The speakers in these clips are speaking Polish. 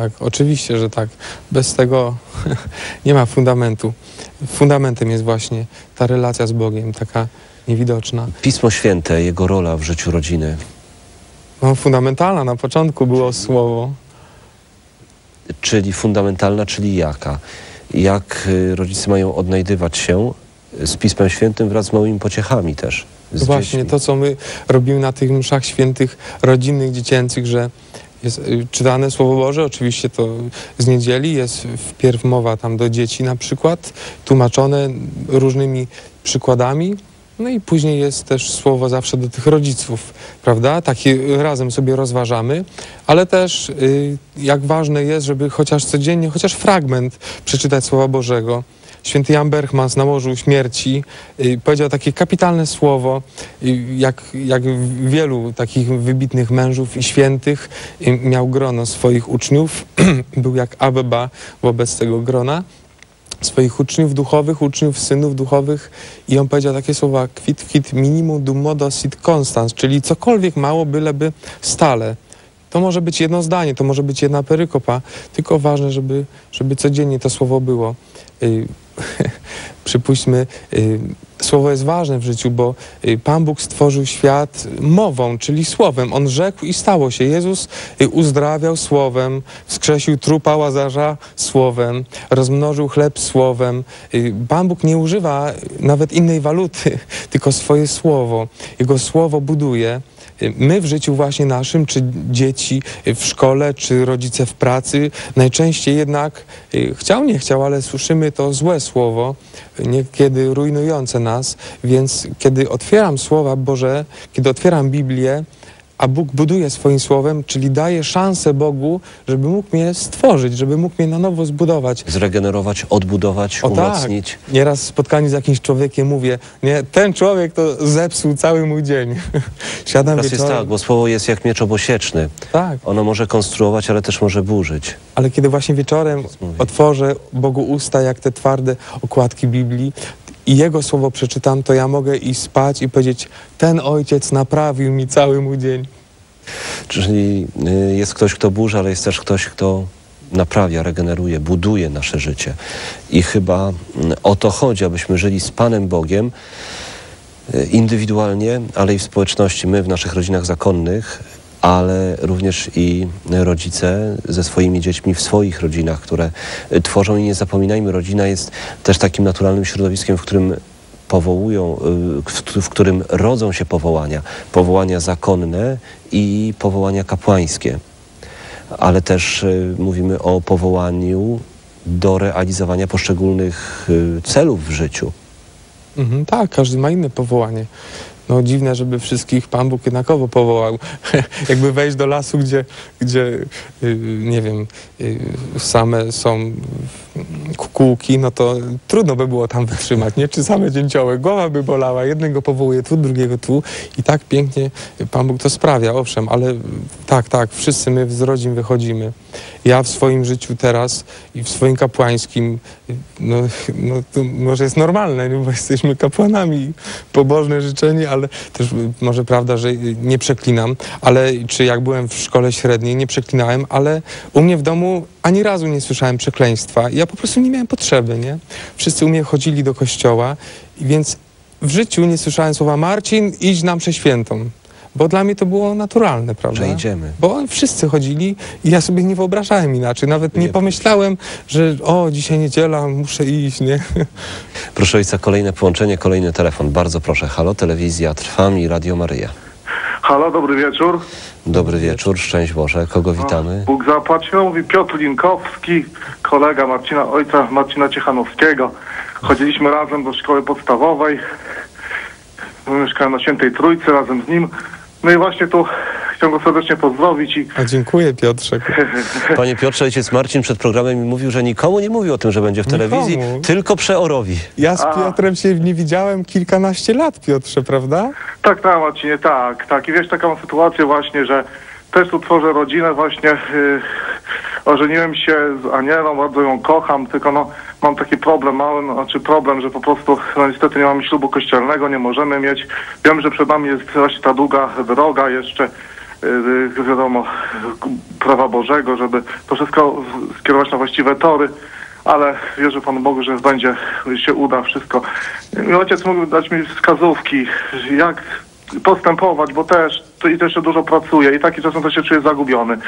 Tak, oczywiście, że tak. Bez tego nie ma fundamentu. Fundamentem jest właśnie ta relacja z Bogiem, taka niewidoczna. Pismo Święte, jego rola w życiu rodziny. No, fundamentalna na początku było słowo. Czyli fundamentalna, czyli jaka? Jak y, rodzice mają odnajdywać się z Pismem Świętym wraz z małymi pociechami też? Właśnie dziećmi? to, co my robimy na tych mszach świętych, rodzinnych, dziecięcych, że jest y, czytane Słowo Boże, oczywiście to z niedzieli, jest wpierw mowa tam do dzieci na przykład, tłumaczone różnymi przykładami, no i później jest też słowo zawsze do tych rodziców, prawda? Takie razem sobie rozważamy, ale też y, jak ważne jest, żeby chociaż codziennie, chociaż fragment przeczytać Słowa Bożego. Święty Jan Berchmans na łożu śmierci y, powiedział takie kapitalne słowo, y, jak, jak wielu takich wybitnych mężów i świętych y, miał grono swoich uczniów, był jak Abeba wobec tego grona swoich uczniów duchowych, uczniów synów duchowych i on powiedział takie słowa quid quid minimum dum modo sit constans, czyli cokolwiek mało, byleby stale. To może być jedno zdanie, to może być jedna perykopa, tylko ważne, żeby, żeby codziennie to słowo było. Y, przypuśćmy, y, słowo jest ważne w życiu, bo y, Pan Bóg stworzył świat mową, czyli słowem. On rzekł i stało się. Jezus uzdrawiał słowem, wskrzesił trupa Łazarza słowem, rozmnożył chleb słowem. Pan Bóg nie używa nawet innej waluty, tylko swoje słowo. Jego słowo buduje. My w życiu właśnie naszym, czy dzieci w szkole, czy rodzice w pracy, najczęściej jednak y, chciał, nie chciał, ale słyszymy to złe słowo, niekiedy rujnujące nas, więc kiedy otwieram słowa Boże, kiedy otwieram Biblię, a Bóg buduje swoim słowem, czyli daje szansę Bogu, żeby mógł mnie stworzyć, żeby mógł mnie na nowo zbudować. Zregenerować, odbudować, O tak, umocnić. nieraz spotkani z jakimś człowiekiem mówię, nie, ten człowiek to zepsuł cały mój dzień. Siadam Teraz jest wieczorem. tak, bo słowo jest jak miecz obosieczny. tak. Ono może konstruować, ale też może burzyć. Ale kiedy właśnie wieczorem mówi. otworzę Bogu usta, jak te twarde okładki Biblii i Jego słowo przeczytam, to ja mogę iść spać i powiedzieć, ten ojciec naprawił mi cały mój dzień. Czyli y, jest ktoś, kto burzy, ale jest też ktoś, kto naprawia, regeneruje, buduje nasze życie. I chyba mm, o to chodzi, abyśmy żyli z Panem Bogiem y, indywidualnie, ale i w społeczności, my w naszych rodzinach zakonnych, ale również i rodzice ze swoimi dziećmi w swoich rodzinach, które tworzą i nie zapominajmy, rodzina jest też takim naturalnym środowiskiem, w którym powołują, y, w, w którym rodzą się powołania, powołania zakonne i powołania kapłańskie. Ale też y, mówimy o powołaniu do realizowania poszczególnych y, celów w życiu. Mhm, tak, każdy ma inne powołanie. No dziwne, żeby wszystkich Pan Bóg jednakowo powołał. Jakby wejść do lasu, gdzie, gdzie y, nie wiem, y, same są kukułki, no to trudno by było tam wytrzymać, nie? Czy same dzięcioły, głowa by bolała, jednego powołuje tu, drugiego tu i tak pięknie Pan Bóg to sprawia, owszem, ale tak, tak, wszyscy my z rodzin wychodzimy. Ja w swoim życiu teraz i w swoim kapłańskim, no, no to może jest normalne, bo jesteśmy kapłanami, pobożne życzenie, ale też może prawda, że nie przeklinam, ale czy jak byłem w szkole średniej, nie przeklinałem, ale u mnie w domu ani razu nie słyszałem przekleństwa. Ja po prostu nie miałem potrzeby, nie? Wszyscy u mnie chodzili do kościoła, więc w życiu nie słyszałem słowa Marcin, idź na mszę świętą. Bo dla mnie to było naturalne, prawda? Że idziemy. Bo wszyscy chodzili i ja sobie nie wyobrażałem inaczej. Nawet nie Nie. pomyślałem, że o, dzisiaj niedziela, muszę iść, nie? Proszę ojca, kolejne połączenie, kolejny telefon. Bardzo proszę. Halo, telewizja Trwam i Radio Maryja. Halo, dobry wieczór. Dobry wieczór, szczęść Boże. Kogo witamy? Bóg zapłać. No, mówi Piotr Linkowski, kolega Marcina, ojca Marcina Ciechanowskiego. Chodziliśmy razem do szkoły podstawowej. Mieszkałem na Świętej Trójcy razem z nim. No i właśnie tu chciałem go serdecznie pozdrowić i A dziękuję Piotrze. Panie Piotrze, ojciec Marcin przed programem mi mówił, że nikomu nie mówił o tym, że będzie w telewizji, Nikomu. tylko przeorowi. Ja z A. Piotrem się nie widziałem kilkanaście lat, Piotrze, prawda? tak, tak Marcinie, tak, tak. I wiesz, taką mam sytuację właśnie, że też tu tworzę rodzinę właśnie. Yy, ożeniłem się z Anielą, bardzo ją kocham, tylko no mam taki problem mały, no, znaczy problem, że po prostu no niestety nie mamy ślubu kościelnego, nie możemy mieć. Wiem, że przed nami jest właśnie ta długa droga jeszcze wiadomo, prawa Bożego, żeby to wszystko skierować na właściwe tory, ale wierzę Panu Bogu, że będzie, się uda wszystko. Ojciec mógł dać mi wskazówki, jak postępować, bo też i też jeszcze dużo pracuję i taki czasem to się czuję zagubiony,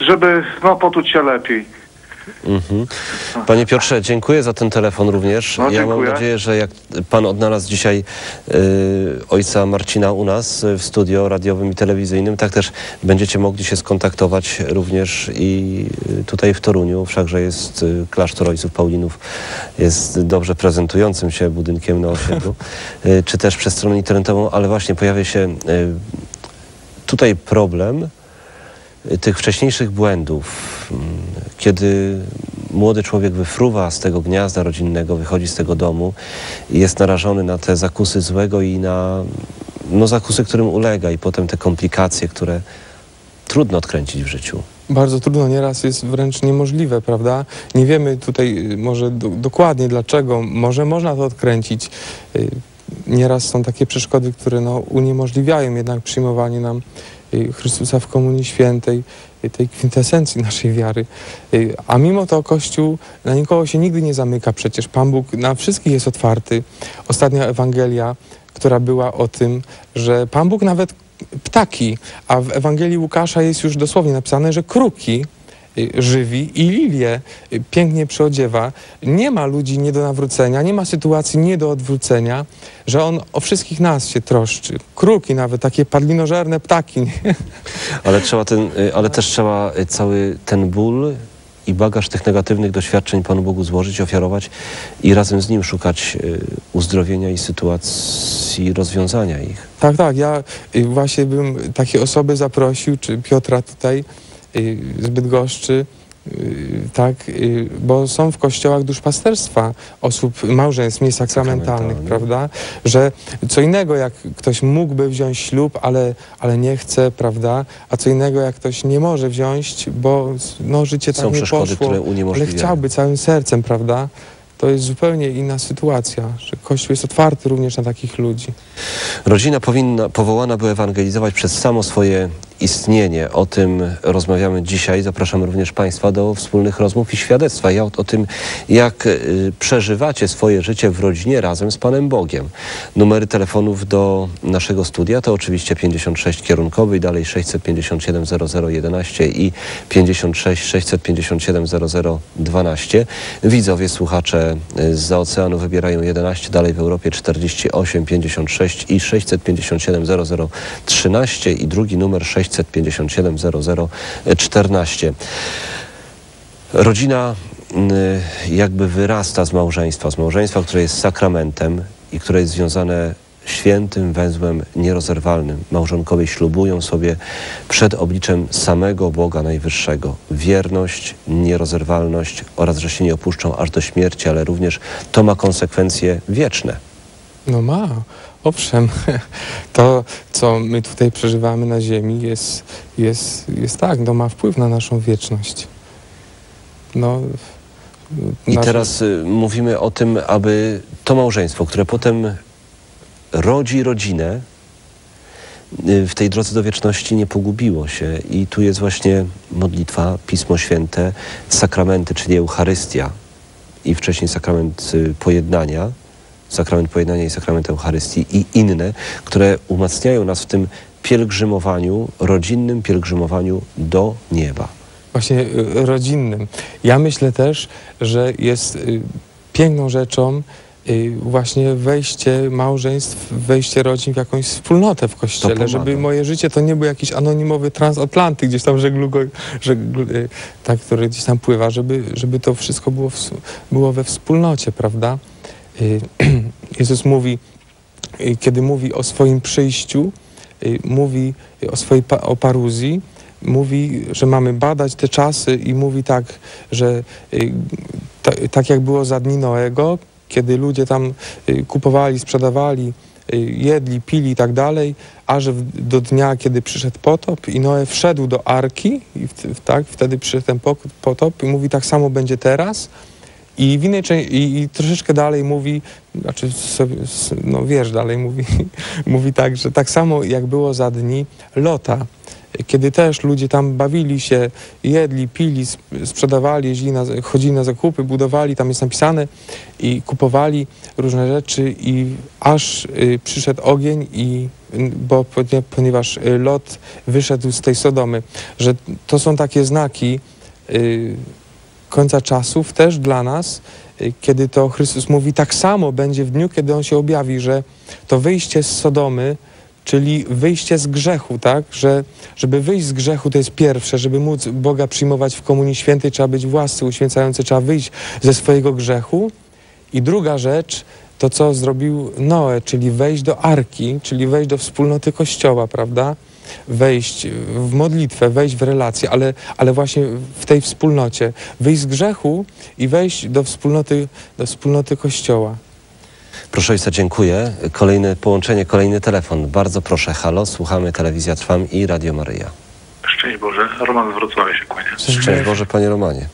żeby no, poczuć się lepiej. Mhm. Panie Piotrze, dziękuję za ten telefon również. No, ja mam nadzieję, że jak pan odnalazł dzisiaj y, ojca Marcina u nas y, w studio radiowym i telewizyjnym, tak też będziecie mogli się skontaktować również i y, tutaj w Toruniu, wszakże jest y, klasztor ojców Paulinów, jest dobrze prezentującym się budynkiem na osiedlu, y, czy też przez stronę internetową, ale właśnie pojawia się y, tutaj problem, tych wcześniejszych błędów, mm, kiedy młody człowiek wyfruwa z tego gniazda rodzinnego, wychodzi z tego domu jest narażony na te zakusy złego i na no, zakusy, którym ulega i potem te komplikacje, które trudno odkręcić w życiu. Bardzo trudno, nieraz jest wręcz niemożliwe, prawda? Nie wiemy tutaj y, może do, dokładnie dlaczego, może można to odkręcić. Y, Nieraz są takie przeszkody, które no, uniemożliwiają jednak przyjmowanie nam Chrystusa w Komunii Świętej, y, tej kwintesencji naszej wiary. Y, A mimo to Kościół na nikogo się nigdy nie zamyka przecież. Pan Bóg na wszystkich jest otwarty. Ostatnia Ewangelia, która była o tym, że Pan Bóg nawet ptaki, a w Ewangelii Łukasza jest już dosłownie napisane, że kruki y, żywi i lilie y, pięknie przyodziewa. Nie ma ludzi nie do nawrócenia, nie ma sytuacji nie do odwrócenia, że On o wszystkich nas się troszczy. Kruki nawet, takie padlinożerne ptaki. nie? Ale, trzeba ten, y, ale też trzeba y, cały ten ból i bagaż tych negatywnych doświadczeń Panu Bogu złożyć, ofiarować i razem z Nim szukać y, uzdrowienia i sytuacji rozwiązania ich. Tak, tak. Ja y, właśnie bym takie osoby zaprosił, czy Piotra tutaj y, z Bydgoszczy, y, tak, y, bo są w kościołach duszpasterstwa osób, małżeństw niesakramentalnych, Sakramentalnych. prawda? Że co innego, jak ktoś mógłby wziąć ślub, ale, ale nie chce, prawda? A co innego, jak ktoś nie może wziąć, bo no, życie Są tak nie przeszkody, poszło, ale chciałby całym sercem, prawda? To jest zupełnie inna sytuacja, że Kościół jest otwarty również na takich ludzi. Rodzina powinna, powołana by ewangelizować przez samo swoje istnienie. O tym rozmawiamy dzisiaj. Zapraszam również Państwa do wspólnych rozmów i świadectwa. Ja o, o tym, jak y, przeżywacie swoje życie w rodzinie razem z Panem Bogiem. Numery telefonów do naszego studia to oczywiście 56 kierunkowy i dalej 657 0011 i 56 657 0012. Widzowie, słuchacze y, z oceanu wybierają 11, dalej w Europie 48 56 i 657 0013 i drugi numer 657 0014. Rodzina y, jakby wyrasta z małżeństwa, z małżeństwa, które jest sakramentem i które jest związane świętym węzłem nierozerwalnym. Małżonkowie ślubują sobie przed obliczem samego Boga Najwyższego wierność, nierozerwalność oraz, że się nie opuszczą aż do śmierci, ale również to ma konsekwencje wieczne. No ma, owszem. To, co my tutaj przeżywamy na ziemi jest, jest, jest tak, no ma wpływ na naszą wieczność. No, I teraz y, mówimy o tym, aby to małżeństwo, które potem rodzi rodzinę, y, w tej drodze do wieczności nie pogubiło się. I tu jest właśnie modlitwa, Pismo Święte, sakramenty, czyli Eucharystia i wcześniej sakrament y, pojednania, sakrament pojednania i sakrament Eucharystii i inne, które umacniają nas w tym pielgrzymowaniu, rodzinnym pielgrzymowaniu do nieba. właśnie y, rodzinnym. Ja myślę też, że jest y, piękną rzeczą y, właśnie wejście małżeństw, wejście rodzin w jakąś wspólnotę w kościele, żeby moje życie to nie był jakiś anonimowy transatlantyk, gdzieś tam żeglugo, żegl, tak, który gdzieś tam pływa, żeby, żeby to wszystko było, w, było we wspólnocie, prawda? Y, Jezus mówi, y, kiedy mówi o swoim przyjściu, y, mówi o swojej o paruzji, mówi, że mamy badać te czasy i mówi tak, że ta, tak jak było za dni Noego, kiedy ludzie tam kupowali, sprzedawali, jedli, pili i tak dalej, aż do dnia, kiedy przyszedł potop i Noe wszedł do arki i tak, wtedy przyszedł ten potop i mówi tak samo będzie teraz. I w innej i, i troszeczkę dalej mówi, znaczy sobie, no wiesz, dalej mówi, mówi tak, że tak samo jak było za dni Lota, kiedy też ludzie tam bawili się, jedli, pili, sp- sprzedawali, jeździli na, chodzili na zakupy, budowali, tam jest napisane i kupowali różne rzeczy i aż y, przyszedł ogień i bo ponie- ponieważ y, Lot wyszedł z tej Sodomy, że to są takie znaki y, końca czasów też dla nas, y, kiedy to Chrystus mówi, tak samo będzie w dniu, kiedy On się objawi, że to wyjście z Sodomy, czyli wyjście z grzechu, tak? Że, żeby wyjść z grzechu to jest pierwsze, żeby móc Boga przyjmować w Komunii Świętej, trzeba być w łasce uświęcającej, trzeba wyjść ze swojego grzechu. I druga rzecz, to co zrobił Noe, czyli wejść do arki, czyli wejść do wspólnoty Kościoła, prawda? Wejść w modlitwę, wejść w relacje, ale, ale właśnie w tej wspólnocie. Wyjść z grzechu i wejść do wspólnoty, do wspólnoty Kościoła. Proszę Ojca, dziękuję. Kolejne połączenie, kolejny telefon. Bardzo proszę. Halo, słuchamy Telewizja Trwam i Radio Maryja. Szczęść Boże, Roman z Wrocławia się kłania. Szczęść Boże, Panie Romanie.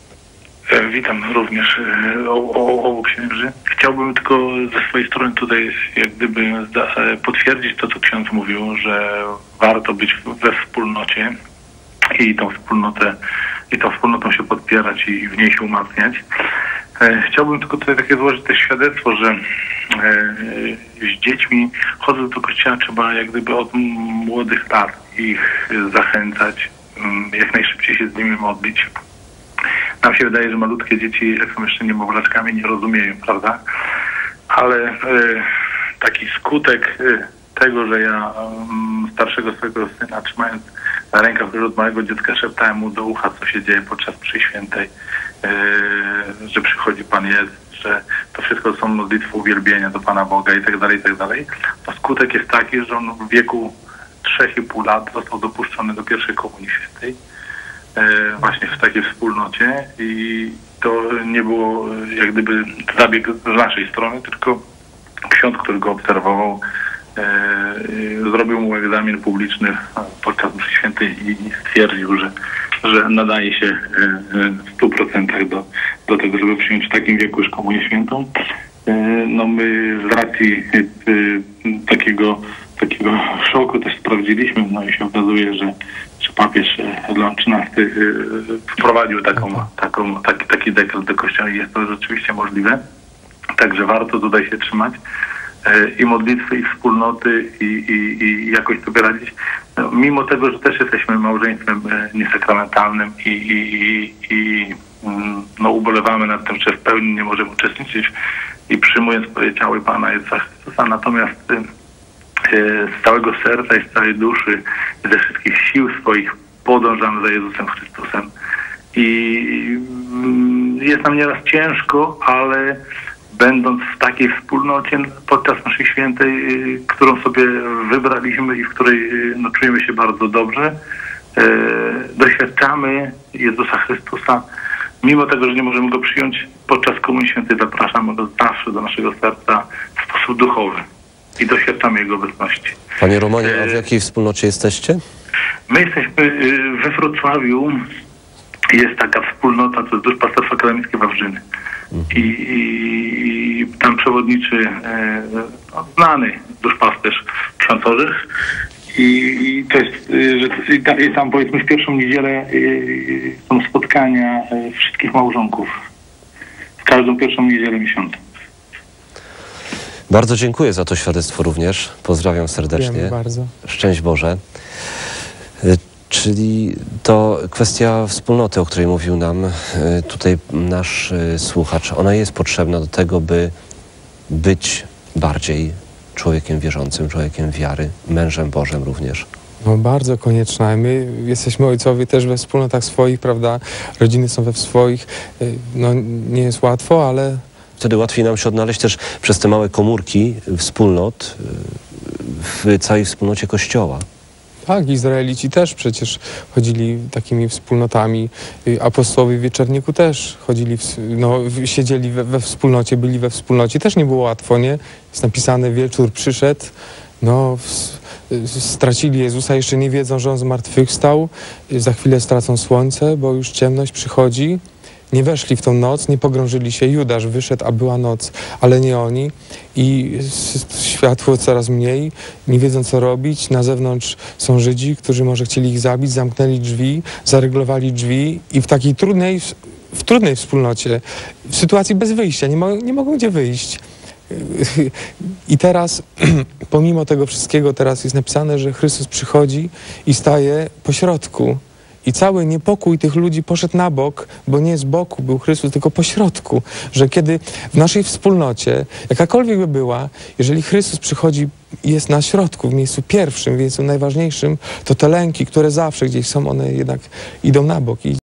E, Witam również e, obu księży. Chciałbym tylko ze swojej strony tutaj jak gdyby e, potwierdzić to, co ksiądz mówił, że warto być we wspólnocie i tą wspólnotę i tą wspólnotą się podpierać i w niej się umacniać. Chciałbym tylko tutaj takie złożyć też świadectwo, że z dziećmi chodząc do kościoła trzeba jak gdyby od młodych lat ich zachęcać, m, jak najszybciej się z nimi modlić. Nam się wydaje, że malutkie dzieci, jak są jeszcze niemowlaczkami, nie rozumieją, prawda? Ale e, taki skutek e, tego, że ja mm, starszego swojego syna trzymając na rękach wśród małego dziecka szeptałem mu do ucha, co się dzieje podczas mszy świętej, e, że przychodzi Pan Jezus, że to wszystko są modlitwy uwielbienia do Pana Boga i tak dalej, i tak dalej. To skutek jest taki, że on w wieku 3,5 lat został dopuszczony do pierwszej komunii świętej właśnie w takiej wspólnocie i to nie było e, jak gdyby zabieg z naszej strony, tylko ksiądz, który go obserwował, e, e, zrobił mu egzamin publiczny podczas mszy świętej i stwierdził, że, że nadaje się e, e, w stu procentach do, do tego, żeby przyjąć w takim wieku już komunię świętą. E, No my z racji e, e, takiego, takiego szoku też sprawdziliśmy, no i się okazuje, że, że papież e, Leon XIII e, wprowadził taką, taką, taki, taki dekret do kościoła i jest to rzeczywiście możliwe. Także warto tutaj się trzymać e, i modlitwy, i wspólnoty, i, i, i jakoś sobie radzić. No, mimo tego, że też jesteśmy małżeństwem niesakramentalnym i, i, i, mm, no, ubolewamy nad tym, że w pełni nie możemy uczestniczyć i przyjmując swoje ciało i Pana Jezusa Chrystusa, natomiast z całego serca i z całej duszy, ze wszystkich sił swoich podążamy za Jezusem Chrystusem. I mm, jest nam nieraz ciężko, ale będąc w takiej wspólnocie podczas naszej świętej, y, którą sobie wybraliśmy i w której y, no, czujemy się bardzo dobrze, e, doświadczamy Jezusa Chrystusa. Mimo tego, że nie możemy Go przyjąć podczas Komunii Świętej, zapraszamy Go zawsze do naszego serca w sposób duchowy i doświadczamy Jego obecności. Panie Romanie, a w jakiej wspólnocie jesteście? My jesteśmy y, we Wrocławiu. Jest taka wspólnota, to jest Duszpasterstwo Akademickie Wawrzyny. I, i, I tam przewodniczy e, no, znany duszpasterz ksiądz Orzech. I, I to jest, y, że i tam, i tam powiedzmy w pierwszą niedzielę są spotkania wszystkich małżonków. W każdą pierwszą niedzielę miesiąca. Bardzo dziękuję za to świadectwo również. Pozdrawiam serdecznie. Dziękujemy bardzo. Szczęść Boże. Y, Czyli to kwestia wspólnoty, o której mówił nam y, tutaj nasz y, słuchacz. Ona jest potrzebna do tego, by być bardziej człowiekiem wierzącym, człowiekiem wiary, mężem Bożym również. No, bardzo konieczna. My jesteśmy ojcowie też we wspólnotach swoich, prawda? Rodziny są we swoich. No, nie jest łatwo, ale Wtedy łatwiej nam się odnaleźć też przez te małe komórki wspólnot y, w całej wspólnocie Kościoła. tak, Izraelici też przecież chodzili takimi wspólnotami. Y, Apostołowie w Wieczerniku też chodzili, w, no, siedzieli we, we wspólnocie, byli we wspólnocie. Też nie było łatwo, nie? Jest napisane, wieczór przyszedł, no, y, stracili Jezusa, jeszcze nie wiedzą, że On zmartwychwstał. Za chwilę stracą słońce, bo już ciemność przychodzi. Nie weszli w tą noc, nie pogrążyli się. Judasz wyszedł, a była noc, ale nie oni. I światło coraz mniej, nie wiedzą co robić. Na zewnątrz są Żydzi, którzy może chcieli ich zabić, zamknęli drzwi, zareglowali drzwi i w takiej trudnej, w trudnej wspólnocie, w sytuacji bez wyjścia, nie, mo- nie mogą gdzie wyjść. I teraz, pomimo tego wszystkiego, teraz jest napisane, że Chrystus przychodzi i staje po środku. I cały niepokój tych ludzi poszedł na bok, bo nie z boku był Chrystus, tylko po środku. Że kiedy w naszej wspólnocie, jakakolwiek by była, jeżeli Chrystus przychodzi jest na środku, w miejscu pierwszym, w miejscu najważniejszym, to te lęki, które zawsze gdzieś są, one jednak idą na bok.